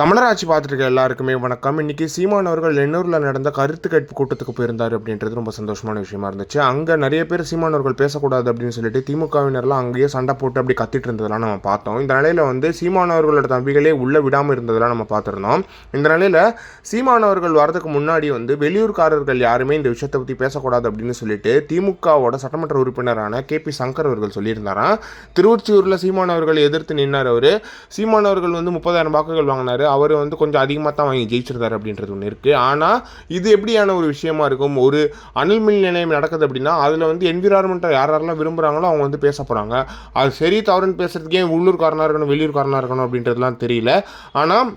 தமிழராட்சி பார்த்துருக்க எல்லாருக்குமே வணக்கம். இன்னைக்கு சீமான் அவர்கள் எண்ணூரில் நடந்த கருத்து கேட்பு கூட்டத்துக்கு போயிருந்தார் அப்படின்றது ரொம்ப சந்தோஷமான விஷயமா இருந்துச்சு. அங்கே நிறைய பேர் சீமான் அவர்கள் பேசக்கூடாது அப்படின்னு சொல்லிட்டு திமுகவினர்லாம் அங்கேயே சண்டை போட்டு அப்படி கத்திட்டு இருந்ததெல்லாம் நம்ம பார்த்தோம். இந்த நிலையில் வந்து சீமான் அவர்களோட தம்பிகளே உள்ளே விடாமல் இருந்ததெல்லாம் நம்ம பார்த்துருந்தோம். இந்த நிலையில் சீமான் அவர்கள் வரதுக்கு முன்னாடி வந்து வெளியூர்காரர்கள் யாருமே இந்த விஷயத்தை பற்றி பேசக்கூடாது அப்படின்னு சொல்லிட்டு திமுகவோட சட்டமன்ற உறுப்பினரான கே பி சங்கர் அவர்கள் சொல்லியிருந்தாராம். திருவொற்றியூரில் சீமான் அவர்கள் எதிர்த்து நின்னார் அவர். சீமான் அவர்கள் வந்து முப்பதாயிரம் வாக்குகள் வாங்கினார். அவர் வந்து கொஞ்சம் அதிகமாக தான் வாங்கி ஜெயிச்சிருந்தார் அப்படின்றது ஒன்று இருக்குது ஆனால் இது எப்படியான ஒரு விஷயமா இருக்கும்? ஒரு அனல் மின் நிலையம் நடக்குது அப்படின்னா அதில் வந்து என்விரான்மெண்ட்டை யார் யாரெல்லாம் விரும்புகிறாங்களோ அவங்க வந்து பேச போகிறாங்க அது சரி தவறுன்னு பேசுறதுக்கே உள்ளூர்காரனாக இருக்கணும் வெளியூர்காரனாக இருக்கணும் அப்படின்றதுலாம் தெரியல. ஆனால்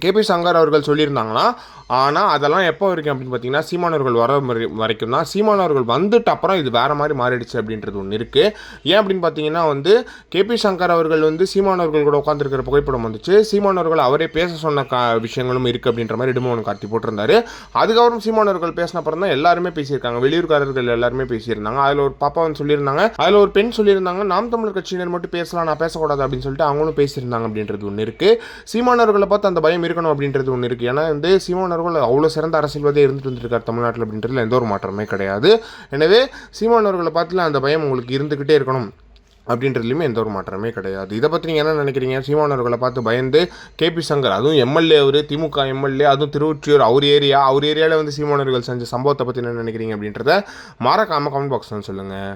கேபி சங்கர் அவர்கள் சொல்லியிருந்தாங்கன்னா ஆனால் அதெல்லாம் எப்போ வரைக்கும் அப்படின்னு பார்த்தீங்கன்னா சீமானவர்கள் வர வரை- வரைக்கும் தான். சீமானவர்கள் வந்துட்டு அப்புறம் இது வேறு மாதிரி மாறிடுச்சு அப்படின்றது ஒன்று இருக்குது ஏன் அப்படின்னு பார்த்தீங்கன்னா வந்து கேபி சங்கர் அவர்கள் வந்து சீமானவர்கள் கூட உட்காந்துருக்கிற புகைப்படம் வந்துச்சு. சீமானவர்கள் அவரே பேச சொன்ன கா விஷயங்களும் இருக்குது அப்படின்ற மாதிரி இடுமோகன் கார்த்தி போட்டிருந்தாரு. அதுக்கப்புறம் சீமானவர்கள் பேசின அப்புறம் தான் எல்லாருமே பேசியிருக்காங்க. வெளியூர்காரர்கள் எல்லாருமே பேசியிருந்தாங்க. அதில் ஒரு பாப்பா வந்து சொல்லியிருந்தாங்க. அதில் ஒரு பெண் சொல்லியிருந்தாங்க. நாம் தமிழர் கட்சியினர் மட்டும் பேசலாம் நான் பேசக்கூடாது அப்படின்னு சொல்லிட்டு அவங்களும் பேசியிருந்தாங்க அப்படின்றது ஒன்று இருக்குது சீமானவர்களை பார்த்து அந்த பயம் இருக்கணும் அப்படின்றது ஒன்று இருக்குது ஏன்னா வந்து சீமானவர்கள் அவ்வளோ சிறந்த அரசியல்வாதியாக இருந்துட்டு வந்துருக்கார் தமிழ்நாட்டில் அப்படின்றதுல எந்த ஒரு மாற்றமே கிடையாது. எனவே சீமானவர்களை பார்த்துல அந்த பயம் உங்களுக்கு இருந்துக்கிட்டே இருக்கணும் அப்படின்றதுலையுமே எந்த ஒரு மாற்றமே கிடையாது. இதை பற்றி நீங்கள் என்ன நினைக்கிறீங்க? சீமானவர்களை பார்த்து பயந்து கேபி சங்கர் அதுவும் எம்எல்ஏ அவர் திமுக எம்எல்ஏ அதுவும் திருவொற்றியூர் அவர் ஏரியா அவர் ஏரியாவில் வந்து சீமானவர்கள் செஞ்ச சம்பவத்தை பற்றி என்ன நினைக்கிறீங்க அப்படின்றத மறக்காமல் கமெண்ட் பாக்ஸ் சொல்லுங்கள்